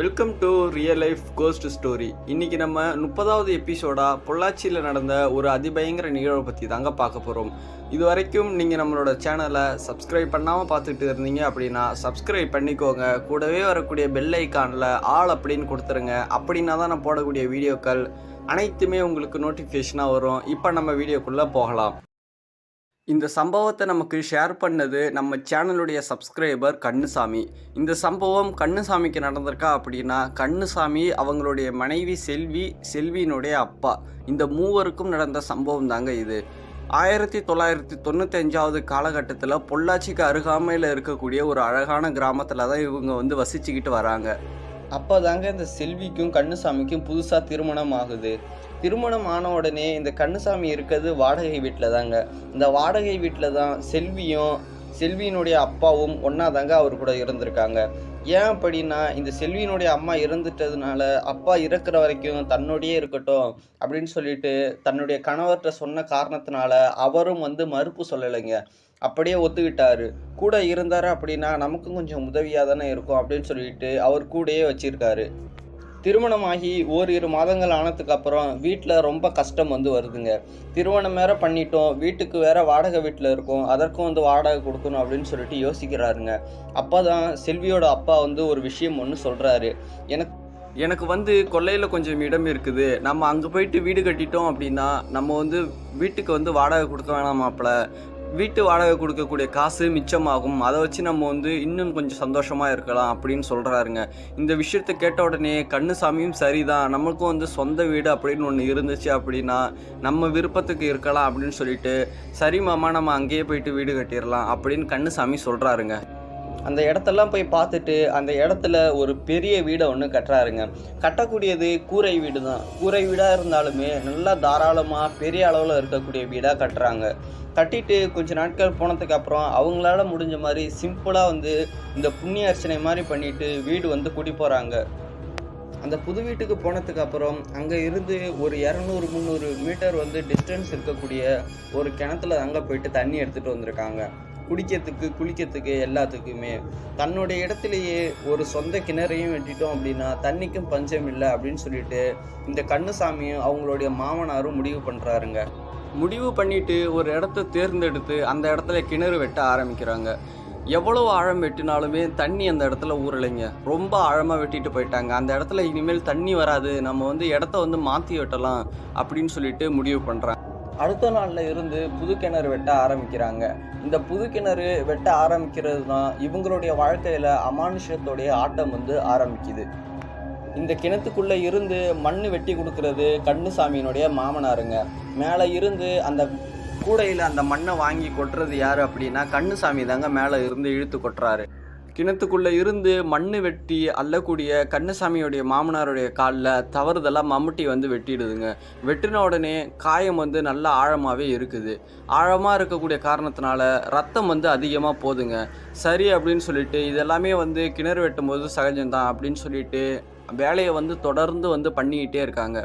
Welcome to real life ghost story இன்னைக்கு நம்ம முப்பதாவது எபிசோடா பொள்ளாச்சியில் நடந்த ஒரு அதிபயங்கர நிகழ்வை பற்றி தாங்க பார்க்க போகிறோம் இது வரைக்கும் நீங்கள் நம்மளோட சேனலை சப்ஸ்கிரைப் பண்ணாமல் பார்த்துட்டு இருந்தீங்க அப்படின்னா சப்ஸ்கிரைப் பண்ணிக்கோங்க. கூடவே வரக்கூடிய பெல் ஐக்கானில் ஆள் அப்படின்னு கொடுத்துருங்க. அப்படின்னா தான் நான் போடக்கூடிய வீடியோக்கள் அனைத்துமே உங்களுக்கு நோட்டிஃபிகேஷனாக வரும். இப்போ நம்ம வீடியோக்குள்ளே போகலாம். இந்த சம்பவத்தை நமக்கு ஷேர் பண்ணது நம்ம சேனலுடைய சப்ஸ்கிரைபர் கண்ணுசாமி. இந்த சம்பவம் கண்ணுசாமிக்கு நடந்திருக்கா அப்படின்னா கண்ணுசாமி அவங்களுடைய மனைவி செல்வி செல்வியினுடைய அப்பா. இந்த மூவருக்கும் நடந்த சம்பவம் தாங்க இது. ஆயிரத்தி தொள்ளாயிரத்தி தொண்ணூத்தஞ்சாவது காலகட்டத்தில் பொள்ளாச்சிக்கு அருகாமையில் இருக்கக்கூடிய ஒரு அழகான கிராமத்தில் தான் இவங்க வந்து வசிச்சுக்கிட்டு வராங்க. அப்போ தாங்க இந்த செல்விக்கும் கண்ணுசாமிக்கும் புதுசாக திருமணம் ஆகுது. திருமணம் ஆன உடனே இந்த கண்ணுசாமி இருக்கிறது வாடகை வீட்டில் தாங்க இந்த வாடகை வீட்டில் தான் செல்வியும் செல்வியினுடைய அப்பாவும் ஒன்றா தாங்க அவர் கூட இருந்திருக்காங்க. ஏன் அப்படின்னா இந்த செல்வியினுடைய அம்மா இறந்துட்டதுனால அப்பா இறக்குற வரைக்கும் தன்னோடையே இருக்கட்டும் அப்படின்னு சொல்லிட்டு தன்னுடைய கணவர்கிட்ட சொன்ன காரணத்தினால அவரும் வந்து மறுப்பு சொல்லலைங்க. அப்படியே ஒத்துக்கிட்டாரு. கூட இருந்தார் அப்படின்னா நமக்கும் கொஞ்சம் உதவியாக தானே இருக்கும் அப்படின்னு சொல்லிட்டு அவர் கூடயே வச்சிருக்காரு. திருமணமாகி ஓரிரு மாதங்கள் ஆனதுக்கு அப்புறம் வீட்டில் ரொம்ப கஷ்டம் வந்து வருதுங்க. திருமணம் வேற பண்ணிட்டோம். வீட்டுக்கு வேற வாடகை வீட்டில் இருக்கும். அதற்கும் வந்து வாடகை கொடுக்கணும் அப்படின்னு சொல்லிட்டு யோசிக்கிறாருங்க. அப்போ தான் செல்வியோட அப்பா வந்து ஒரு விஷயம் ஒன்று சொல்கிறாரு எனக்கு எனக்கு வந்து கொல்லையில் கொஞ்சம் இடம் இருக்குது. நம்ம அங்கே போயிட்டு வீடு கட்டிட்டோம் அப்படின்னா நம்ம வந்து வீட்டுக்கு வந்து வாடகை கொடுக்க வேணாம் மாப்பிள்ள. வீட்டு வாடகை கொடுக்கக்கூடிய காசு மிச்சமாகும். அதை வச்சு நம்ம வந்து இன்னும் கொஞ்சம் சந்தோஷமாக இருக்கலாம் அப்படின்னு சொல்கிறாருங்க இந்த விஷயத்தை கேட்ட உடனே கண்ணுசாமியும் சரிதான். நம்மளுக்கும் வந்து சொந்த வீடு அப்படின்னு ஒன்று இருந்துச்சு அப்படின்னா நம்ம விருப்பத்துக்கு இருக்கலாம் அப்படின்னு சொல்லிட்டு சரி மாமா நம்ம அங்கேயே போயிட்டு வீடு கட்டிடலாம் அப்படின்னு கண்ணுசாமி சொல்கிறாருங்க அந்த இடத்தெல்லாம் போய் பார்த்துட்டு அந்த இடத்துல ஒரு பெரிய வீடை ஒன்று கட்டுறாருங்க. கட்டக்கூடியது கூரை வீடு தான் கூரை வீடாக இருந்தாலுமே நல்லா தாராளமாக பெரிய அளவில் இருக்கக்கூடிய வீடாக கட்டுறாங்க. கட்டிட்டு கொஞ்ச நாட்கள் போனதுக்கு அப்புறம் அவங்களால முடிஞ்ச மாதிரி சிம்பிளாக வந்து இந்த புண்ணிய அர்ச்சனை மாதிரி பண்ணிட்டு வீடு வந்து குடி போகிறாங்க அந்த புது வீட்டுக்கு போனதுக்கு அப்புறம் அங்கே இருந்து ஒரு இரநூறு முந்நூறு மீட்டர் வந்து டிஸ்டன்ஸ் இருக்கக்கூடிய ஒரு கிணத்துல அங்கே போயிட்டு தண்ணி எடுத்துகிட்டு வந்திருக்காங்க. குடிக்கிறதுக்கு குளிக்கிறதுக்கு எல்லாத்துக்குமே தன்னுடைய இடத்துலையே ஒரு சொந்த கிணறையும் வெட்டிட்டோம் அப்படின்னா தண்ணிக்கும் பஞ்சம் இல்லை அப்படின்னு சொல்லிட்டு இந்த கண்ணுசாமியும் அவங்களுடைய மாமனாரும் முடிவு பண்ணுறாருங்க முடிவு பண்ணிட்டு ஒரு இடத்த தேர்ந்தெடுத்து அந்த இடத்துல கிணறு வெட்ட ஆரம்பிக்கிறாங்க. எவ்வளவு ஆழம் வெட்டினாலுமே தண்ணி அந்த இடத்துல ஊறலைங்க. ரொம்ப ஆழமாக வெட்டிட்டு போயிட்டாங்க. அந்த இடத்துல இனிமேல் தண்ணி வராது. நம்ம வந்து இடத்த வந்து மாற்றி வெட்டலாம் அப்படின்னு சொல்லிட்டு முடிவு பண்ணுறாங்க அடுத்த நாளில் இருந்து புது கிணறு வெட்ட ஆரம்பிக்கிறாங்க. இந்த புது கிணறு வெட்ட ஆரம்பிக்கிறது தான் இவங்களுடைய வாழ்க்கையில் அமானுஷத்தோடைய ஆட்டம் வந்து ஆரம்பிக்குது. இந்த கிணத்துக்குள்ளே இருந்து மண் வெட்டி கொடுக்கறது கண்ணுசாமியினுடைய மாமனாருங்க. மேலே இருந்து அந்த கூடையில் அந்த மண்ணை வாங்கி கொட்டுறது யார் அப்படின்னா கண்ணுசாமி தாங்க மேலே இருந்து இழுத்து கொட்டுறாரு. கிணத்துக்குள்ளே இருந்து மண் வெட்டி அள்ளக்கூடிய கண்ணுசாமியுடைய மாமனாருடைய காலில் தவறுதெல்லாம் மம்முட்டி வந்து வெட்டிடுதுங்க. வெட்டின உடனே காயம் வந்து நல்லா ஆழமாகவே இருக்குது. ஆழமாக இருக்கக்கூடிய காரணத்தினால ரத்தம் வந்து அதிகமாக போகுதுங்க சரி அப்படின்னு சொல்லிட்டு இதெல்லாமே வந்து கிணறு வெட்டும்போது சகஜம்தான் அப்படின்னு சொல்லிட்டு வேலையை வந்து தொடர்ந்து வந்து பண்ணிக்கிட்டே இருக்காங்க.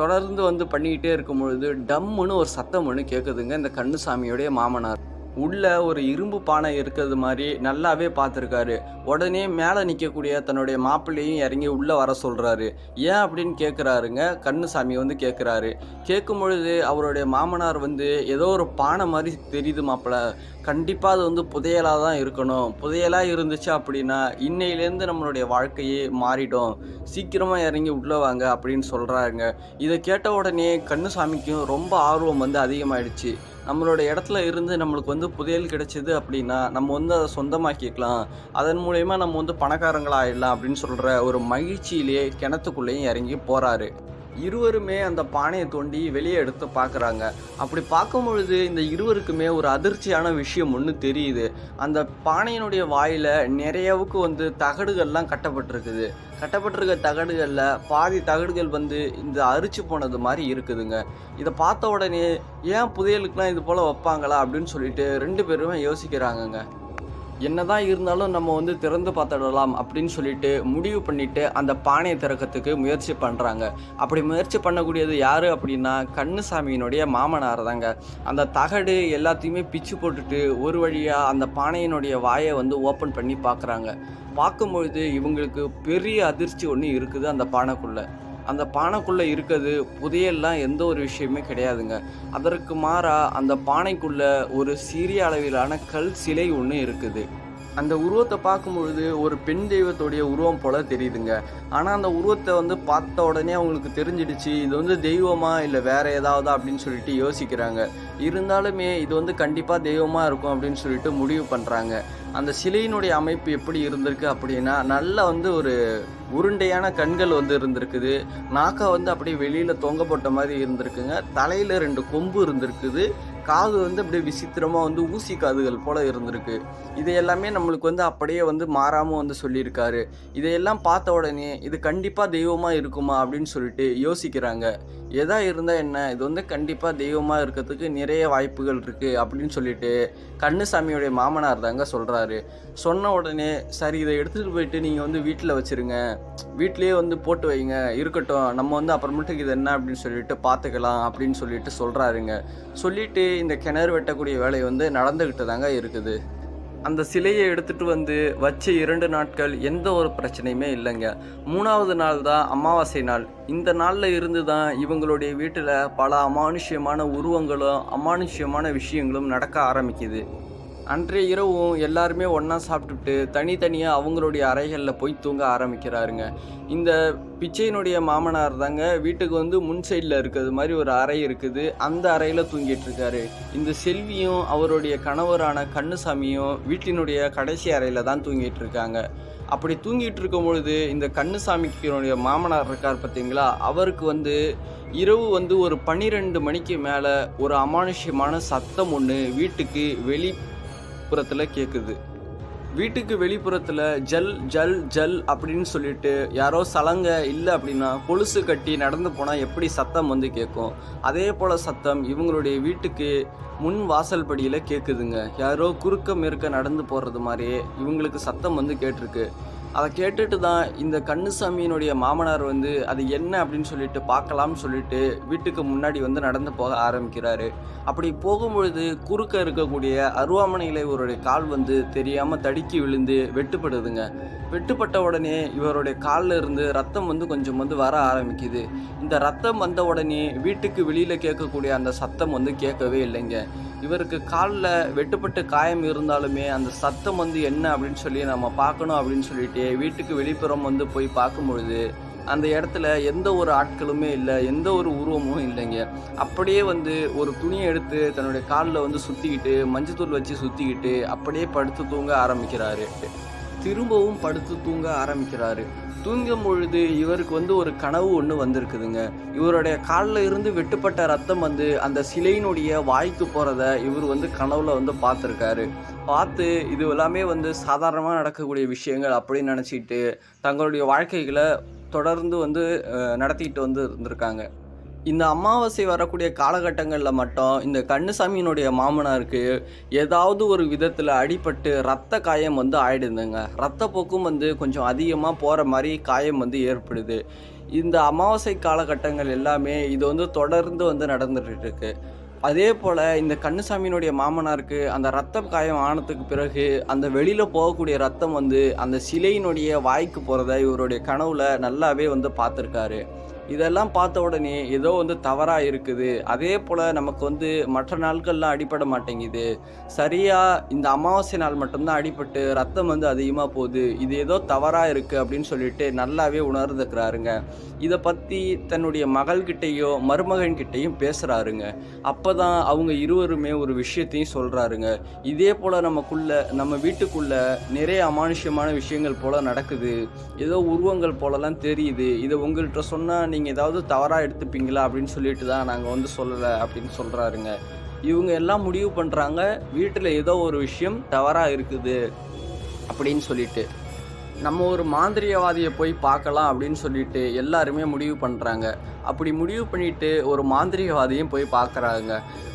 தொடர்ந்து வந்து பண்ணிக்கிட்டே இருக்கும் பொழுது டம்முன்னு ஒரு சத்தம் ஒன்று கேட்குதுங்க இந்த கண்ணுசாமியுடைய மாமனார். உள்ள ஒரு இரும்பு பானை இருக்கிறது மாதிரி நல்லாவே பார்த்துருக்காரு. உடனே மேலே நிற்கக்கூடிய தன்னுடைய மாப்பிள்ளையும் இறங்கி உள்ளே வர சொல்கிறாரு. ஏன் அப்படின்னு கேட்குறாருங்க. கண்ணுசாமி வந்து கேட்குறாரு. கேட்கும் பொழுது அவருடைய மாமனார் வந்து ஏதோ ஒரு பானை மாதிரி தெரியுது மாப்பிள்ளை. கண்டிப்பாக அது வந்து புதையலாக தான் இருக்கணும். புதையலாக இருந்துச்சு அப்படின்னா இன்னையிலேருந்து நம்மளுடைய வாழ்க்கையே மாறிடும். சீக்கிரமாக இறங்கி உள்ளே வாங்க அப்படின்னு சொல்கிறாங்க இதை கேட்ட உடனே கண்ணுசாமிக்கும் ரொம்ப ஆர்வம் வந்து அதிகமாயிடுச்சு. நம்மளோட இடத்துல இருந்து நம்மளுக்கு வந்து புதையல் கிடைச்சிது அப்படின்னா நம்ம வந்து அதை சொந்தமாக்கிக்கலாம். அதன் மூலயமா நம்ம வந்து பணக்காரங்களாகிடலாம் அப்படின்னு சொல்கிற ஒரு மகிழ்ச்சியிலேயே கிணத்துக்குள்ளேயும் இறங்கி போகிறாரு இருவருமே அந்த பானையை தோண்டி வெளியே எடுத்து பார்க்குறாங்க. அப்படி பார்க்கும் பொழுது இந்த இருவருக்குமே ஒரு அதிர்ச்சியான விஷயம் ஒன்று தெரியுது. அந்த பானையினுடைய வாயில் நிறையவுக்கு வந்து தகடுகள்லாம் கட்டப்பட்டிருக்குது. கட்டப்பட்டிருக்க தகடுகளில் பாதி தகடுகள் வந்து இந்த அரிச்சு போனது மாதிரி இருக்குதுங்க. இதை பார்த்த உடனே ஏன் புதையலுக்குலாம் இது போல் வைப்பாங்களா? அப்படின்னு சொல்லிட்டு ரெண்டு பேருமே யோசிக்கிறாங்கங்க. என்னதான் இருந்தாலும் நம்ம வந்து திறந்து பார்த்துடலாம் அப்படின்னு சொல்லிட்டு முடிவு பண்ணிட்டு அந்த பானையை திறக்கிறதுக்கு முயற்சி பண்ணுறாங்க அப்படி முயற்சி பண்ணக்கூடியது யார் அப்படின்னா கண்ணுசாமியினுடைய மாமனார் தாங்க. அந்த தகடு எல்லாத்தையுமே பிச்சு போட்டுட்டு ஒரு வழியாக அந்த பானையினுடைய வாயை வந்து ஓப்பன் பண்ணி பார்க்குறாங்க. பார்க்கும்பொழுது இவங்களுக்கு பெரிய அதிர்ச்சி ஒன்று இருக்குது அந்த பானைக்குள்ளே. அந்த பானைக்குள்ளே இருக்கிறது புதையெல்லாம் எந்த ஒரு விஷயமே கிடையாதுங்க. அதற்கு மாறாக அந்த பானைக்குள்ளே ஒரு சிறிய அளவிலான கல் சிலை ஒன்று இருக்குது. அந்த உருவத்தை பார்க்கும்பொழுது ஒரு பெண் தெய்வத்துடைய உருவம் போல தெரியுதுங்க. ஆனால் அந்த உருவத்தை வந்து பார்த்த உடனே அவங்களுக்கு தெரிஞ்சிடுச்சு இது வந்து தெய்வமா இல்லை வேற ஏதாவது அப்படின்னு சொல்லிட்டு யோசிக்கிறாங்க. இருந்தாலுமே இது வந்து கண்டிப்பாக தெய்வமாக இருக்கும் அப்படின்னு சொல்லிட்டு முடிவு பண்ணுறாங்க அந்த சிலையினுடைய அமைப்பு எப்படி இருந்திருக்கு அப்படின்னா நல்லா வந்து ஒரு உருண்டையான கண்கள் வந்து இருந்திருக்குது. நாக்கை வந்து அப்படியே வெளியில் தொங்க போட்ட மாதிரி இருந்திருக்குங்க. தலையில் ரெண்டு கொம்பு இருந்திருக்குது. காது வந்து அப்படியே விசித்திரமாக வந்து ஊசி காதுகள் போல் இருந்திருக்கு. இது எல்லாமே நம்மளுக்கு வந்து அப்படியே வந்து மாறாமல் வந்து சொல்லியிருக்காரு. இதையெல்லாம் பார்த்த உடனே இது கண்டிப்பாக தெய்வமாக இருக்குமா அப்படின்னு சொல்லிட்டு யோசிக்கிறாங்க. எதா இருந்தால் என்ன? இது வந்து கண்டிப்பாக தெய்வமாக இருக்கிறதுக்கு நிறைய வாய்ப்புகள் இருக்குது அப்படின்னு சொல்லிட்டு கண்ணுசாமியுடைய மாமனார் தாங்க சொல்கிறாரு சொன்ன உடனே சரி இதை எடுத்துகிட்டு போயிட்டு நீங்கள் வந்து வீட்டில் வச்சுருங்க. வீட்லேயே வந்து போட்டு வைங்க. இருக்கட்டும். நம்ம வந்து அப்புறமேட்டுக்கு இது என்ன? அப்படின்னு சொல்லிட்டு பார்த்துக்கலாம் அப்படின்னு சொல்லிட்டு சொல்கிறாருங்க சொல்லிட்டு இந்த கிணறு வெட்டக்கூடிய வேலை வந்து நடந்துக்கிட்டு தாங்க இருக்குது. அந்த சிலையை எடுத்துட்டு வந்து வச்ச இரண்டு நாட்கள் எந்த ஒரு பிரச்சனையுமே இல்லைங்க. மூணாவது நாள் தான் அமாவாசை நாள். இந்த நாளில் இருந்து தான் இவங்களுடைய வீட்டில் பல அமானுஷ்யமான உருவங்களும் அமானுஷ்யமான விஷயங்களும் நடக்க ஆரம்பிக்குது. அன்றைய இரவும் எல்லாருமே ஒன்றா சாப்பிட்டுட்டு தனித்தனியாக அவங்களுடைய அறைகளில் போய் தூங்க ஆரம்பிக்கிறாருங்க. இந்த பிச்சையினுடைய மாமனார் தாங்க வீட்டுக்கு வந்து முன் சைடில் இருக்கிறது மாதிரி ஒரு அறை இருக்குது. அந்த அறையில் தூங்கிட்டு இருக்காரு. இந்த செல்வியும் அவருடைய கணவரான கண்ணுசாமியும் வீட்டினுடைய கடைசி அறையில் தான் தூங்கிட்டு இருக்காங்க. அப்படி தூங்கிட்டு இருக்கும் பொழுது இந்த கண்ணுசாமிக்கினுடைய மாமனார் இருக்கார் பார்த்தீங்களா? அவருக்கு வந்து இரவு வந்து ஒரு பன்னிரெண்டு மணிக்கு மேலே ஒரு அமானுஷ்யமான சத்தம் ஒன்று வீட்டுக்கு வெளி புறத்தில் கேட்குது வீட்டுக்கு வெளிப்புறத்தில் ஜல் ஜல் ஜல் அப்படின்னு சொல்லிட்டு யாரோ சலங்க இல்லை அப்படின்னா கொலுசு கட்டி நடந்து போனால் எப்படி சத்தம் வந்து கேட்கும் அதே போல் சத்தம் இவங்களுடைய வீட்டுக்கு முன் வாசல் படியில் கேட்குதுங்க யாரோ குறுக்க மேற்க நடந்து போகிறது மாதிரியே இவங்களுக்கு சத்தம் வந்து கேட்டிருக்கு. அதை கேட்டுட்டு தான் இந்த கண்ணுசாமியினுடைய மாமனார் வந்து அது என்ன? அப்படின்னு சொல்லிட்டு பார்க்கலாம்னு சொல்லிட்டு வீட்டுக்கு முன்னாடி வந்து நடந்து போக ஆரம்பிக்கிறாரு. அப்படி போகும்பொழுது குறுக்க இருக்கக்கூடிய அருவாமனையில் இவருடைய கால் வந்து தெரியாமல் தடுக்கி விழுந்து வெட்டுப்படுதுங்க. வெட்டுப்பட்ட உடனே இவருடைய காலில் இருந்து ரத்தம் வந்து கொஞ்சம் வந்து வர ஆரம்பிக்குது. இந்த ரத்தம் வந்த உடனே வீட்டுக்கு வெளியில் கேட்கக்கூடிய அந்த சத்தம் வந்து கேட்கவே இல்லைங்க. இவருக்கு காலில் வெட்டுப்பட்டு காயம் இருந்தாலுமே அந்த சத்தம் வந்து என்ன அப்படின்னு சொல்லி நம்ம பார்க்கணும் அப்படின்னு சொல்லிட்டு வீட்டுக்கு வெளிப்புறம் வந்து போய் பார்க்கும்பொழுது அந்த இடத்துல எந்த ஒரு ஆட்களுமே இல்லை எந்த ஒரு உருவமும் இல்லைங்க. அப்படியே வந்து ஒரு துணியை எடுத்து தன்னுடைய காலில் வந்து சுற்றிக்கிட்டு மஞ்சத்தூள் வச்சு சுற்றிக்கிட்டு அப்படியே படுத்து தூங்க ஆரம்பிக்கிறாரு. திரும்பவும் படுத்து தூங்க ஆரம்பிக்கிறாரு. தூங்கும் பொழுது இவருக்கு வந்து ஒரு கனவு ஒன்று வந்திருக்குதுங்க. இவருடைய காலில் இருந்து வெட்டுப்பட்ட ரத்தம் வந்து அந்த சிலையினுடைய வாய்க்கு போகிறத இவர் வந்து கனவுல வந்து பார்த்துருக்காரு. பார்த்து இது எல்லாமே வந்து சாதாரணமாக நடக்கக்கூடிய விஷயங்கள் அப்படின்னு நினச்சிட்டு தங்களுடைய வாழ்க்கைகளை தொடர்ந்து வந்து நடத்திக்கிட்டு வந்து இருந்திருக்காங்க. இந்த அமாவாசை வரக்கூடிய காலகட்டங்களில் மட்டும் இந்த கண்ணுசாமியினுடைய மாமனாருக்கு ஏதாவது ஒரு விதத்தில் அடிபட்டு ரத்த காயம் வந்து ஆயிடுதுங்க. ரத்தப்போக்கும் வந்து கொஞ்சம் அதிகமாக போகிற மாதிரி காயம் வந்து ஏற்படுது. இந்த அமாவாசை காலகட்டங்கள் எல்லாமே இது வந்து தொடர்ந்து வந்து நடந்துகிட்டு இருக்கு அதே போல் இந்த கண்ணுசாமியினுடைய மாமனாருக்கு அந்த ரத்த காயம் ஆனதுக்கு பிறகு அந்த வெளியில் போகக்கூடிய ரத்தம் வந்து அந்த சிலையினுடைய வாய்க்கு போகிறத இவருடைய கனவில் நல்லாவே வந்து பார்த்துருக்காரு. இதெல்லாம் பார்த்த உடனே ஏதோ வந்து தவறாக இருக்குது. அதே போல் நமக்கு வந்து மற்ற நாட்கள்லாம் அடிபட மாட்டேங்குது. சரியாக இந்த அமாவாசை நாள் மட்டும்தான் அடிபட்டு ரத்தம் வந்து அதிகமாக போகுது. இது ஏதோ தவறாக இருக்குது அப்படின்னு சொல்லிட்டு நல்லாவே உணர்ந்துக்கிறாருங்க. இதை பற்றி தன்னுடைய மகள்கிட்டேயோ மருமகன்கிட்டையும் பேசுகிறாருங்க அப்போ தான் அவங்க இருவருமே ஒரு விஷயத்தையும் சொல்கிறாருங்க இதே போல் நமக்குள்ள நம்ம வீட்டுக்குள்ளே நிறைய அமானுஷ்யமான விஷயங்கள் போல் நடக்குது. ஏதோ உருவங்கள் போலலாம் தெரியுது. இதை உங்கள்கிட்ட சொன்னால் நீங்கள் நீங்கள் ஏதாவது தவறாக எடுத்துப்பீங்களா அப்படின்னு சொல்லிட்டு தான் நாங்கள் வந்து சொல்லலை அப்படின்னு சொல்கிறாருங்க இவங்க எல்லாம் முடிவு பண்ணுறாங்க வீட்டில் ஏதோ ஒரு விஷயம் தவறாக இருக்குது அப்படின்னு சொல்லிட்டு. நம்ம ஒரு மாந்திரியவாதியை போய் பார்க்கலாம் அப்படின்னு சொல்லிட்டு எல்லாருமே முடிவு பண்ணுறாங்க அப்படி முடிவு பண்ணிட்டு ஒரு மாந்திரிகவாதியும் போய் பார்க்குறாங்க.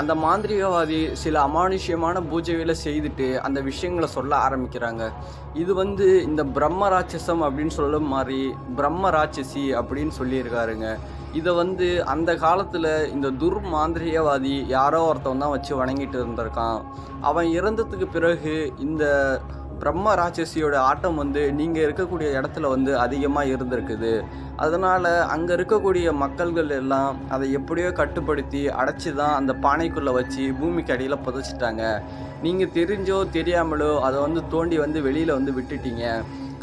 அந்த மாந்திரிகவாதி சில அமானுஷ்யமான பூஜைகளை செய்துட்டு அந்த விஷயங்களை சொல்ல ஆரம்பிக்கிறாங்க. இது வந்து இந்த பிரம்ம ராட்சசம் அப்படின்னு சொல்லும் மாதிரி பிரம்ம ராட்சசி அப்படின்னு சொல்லியிருக்காருங்க. இதை வந்து அந்த காலத்தில் இந்த துர் மாந்திரியவாதி யாரோ ஒருத்தவன் தான் வச்சு வணங்கிட்டு இருந்திருக்கான். அவன் இறந்ததுக்கு பிறகு இந்த பிரம்ம ராட்சசியோட ஆட்டம் வந்து நீங்கள் இருக்கக்கூடிய இடத்துல வந்து அதிகமாக இருந்திருக்குது. அதனால் அங்கே இருக்கக்கூடிய மக்கள்கள் எல்லாம் அதை எப்படியோ கட்டுப்படுத்தி அடைச்சி தான் அந்த பானைக்குள்ளே வச்சு பூமிக்கு அடியில் புதைச்சிட்டாங்க. நீங்கள் தெரிஞ்சோ தெரியாமலோ அதை வந்து தோண்டி வந்து வெளியில் வந்து விட்டுட்டீங்க.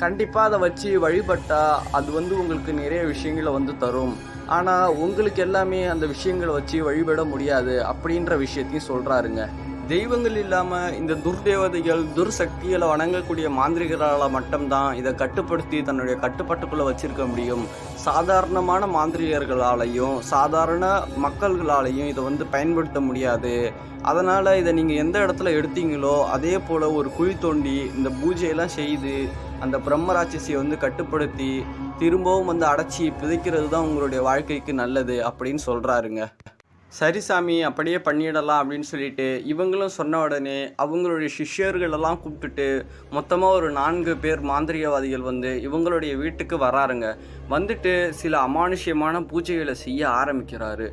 கண்டிப்பாக அதை வச்சு வழிபட்டால் அது வந்து உங்களுக்கு நிறைய விஷயங்களை வந்து தரும். ஆனால் உங்களுக்கு எல்லாமே அந்த விஷயங்களை வச்சு வழிபட முடியாது அப்படின்ற விஷயத்தையும் சொல்கிறாருங்க தெய்வங்கள் இல்லாமல் இந்த துர்தேவதைகள் துர்சக்திகளை வணங்கக்கூடிய மாந்திரிகரால் மட்டும்தான் இதை கட்டுப்படுத்தி தன்னுடைய கட்டுப்பாட்டுக்குள்ளே வச்சிருக்க முடியும். சாதாரணமான மாந்திரிகர்களாலையும் சாதாரண மக்கள்களாலையும் இதை வந்து பயன்படுத்த முடியாது. அதனால் இதை நீங்கள் எந்த இடத்துல எடுத்தீங்களோ அதே போல் ஒரு குழி தோண்டி இந்த பூஜையெல்லாம் செய்து அந்த பிரம்மராட்சசியை வந்து கட்டுப்படுத்தி திரும்பவும் வந்து அடைச்சி பிதைக்கிறது தான் உங்களுடைய வாழ்க்கைக்கு நல்லது அப்படின்னு சொல்கிறாருங்க சரி சாமி அப்படியே பண்ணிடலாம் அப்படின்னு சொல்லிட்டு இவங்களும் சொன்ன உடனே அவங்களுடைய சிஷ்யர்களெல்லாம் கூப்பிட்டுட்டு மொத்தமாக ஒரு நான்கு பேர் மாந்திரிகவாதிகள் வந்து இவங்களுடைய வீட்டுக்கு வராருங்க. வந்துட்டு சில அமானுஷ்யமான பூஜைகளை செய்ய ஆரம்பிக்கிறாரு.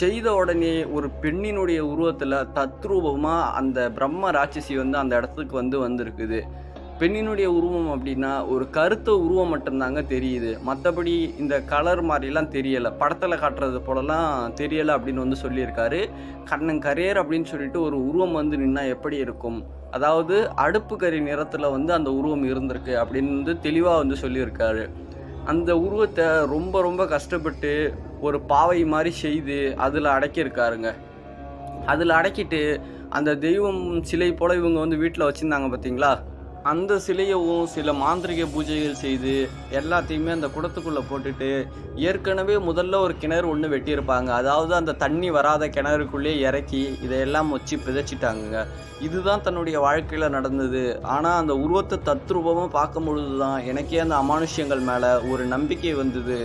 செய்த உடனே ஒரு பெண்ணினுடைய உருவத்தில் தத்ரூபமாக அந்த பிரம்ம ராட்சசி வந்து அந்த இடத்துக்கு வந்து வந்திருக்குது. பெண்ணினுடைய உருவம் அப்படின்னா ஒரு கருத்த உருவம் மட்டும்தாங்க தெரியுது. மற்றபடி இந்த கலர் மாதிரிலாம் தெரியலை. படத்தில் காட்டுறது போலலாம் தெரியலை அப்படின்னு வந்து சொல்லியிருக்காரு. கண்ணன் கரையர் அப்படின்னு சொல்லிட்டு ஒரு உருவம் வந்து நின்னா எப்படி இருக்கும்? அதாவது அடுப்பு கறி நிறத்தில் வந்து அந்த உருவம் இருந்திருக்கு அப்படின்னு வந்து தெளிவாக வந்து சொல்லியிருக்காரு. அந்த உருவத்தை ரொம்ப ரொம்ப கஷ்டப்பட்டு ஒரு பாவை மாதிரி செய்து அதில் அடக்கியிருக்காருங்க. அதில் அடக்கிட்டு அந்த தெய்வம் சிலை போல் இவங்க வந்து வீட்டில் வச்சுருந்தாங்க பார்த்தீங்களா அந்த சிலையவும் சில மாந்திரிக பூஜைகள் செய்து எல்லாத்தையுமே அந்த குடத்துக்குள்ளே போட்டுட்டு ஏற்கனவே முதல்ல ஒரு கிணறு ஒன்று வெட்டியிருப்பாங்க. அதாவது அந்த தண்ணி வராத கிணறுக்குள்ளே இறக்கி இதையெல்லாம் வச்சு பிதைச்சிட்டாங்க இதுதான் தன்னுடைய வாழ்க்கையில் நடந்தது. ஆனால் அந்த உருவத்தை தத்ரூபமாக பார்க்கும் பொழுது தான் எனக்கே அந்த அமானுஷ்யங்கள் மேலே ஒரு நம்பிக்கை வந்தது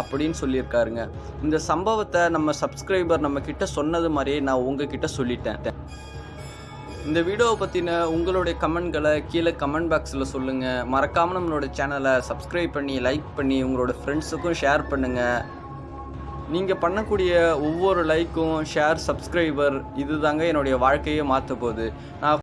அப்படின்னு சொல்லியிருக்காருங்க. இந்த சம்பவத்தை நம்ம சப்ஸ்கிரைபர் நம்ம கிட்ட சொன்னது மாதிரியே நான் உங்ககிட்ட சொல்லிட்டேன். இந்த வீடியோவை பற்றின உங்களுடைய கமெண்ட்களை கீழே கமெண்ட் பாக்ஸில் சொல்லுங்கள் மறக்காமல் நம்மளோட சேனலை சப்ஸ்கிரைப் பண்ணி லைக் பண்ணி உங்களோட ஃப்ரெண்ட்ஸுக்கும் ஷேர் பண்ணுங்கள் நீங்கள் பண்ணக்கூடிய ஒவ்வொரு லைக்கும் ஷேர் சப்ஸ்கிரைபர் இது தாங்க என்னுடைய வாழ்க்கையை மாற்ற போகுது நான்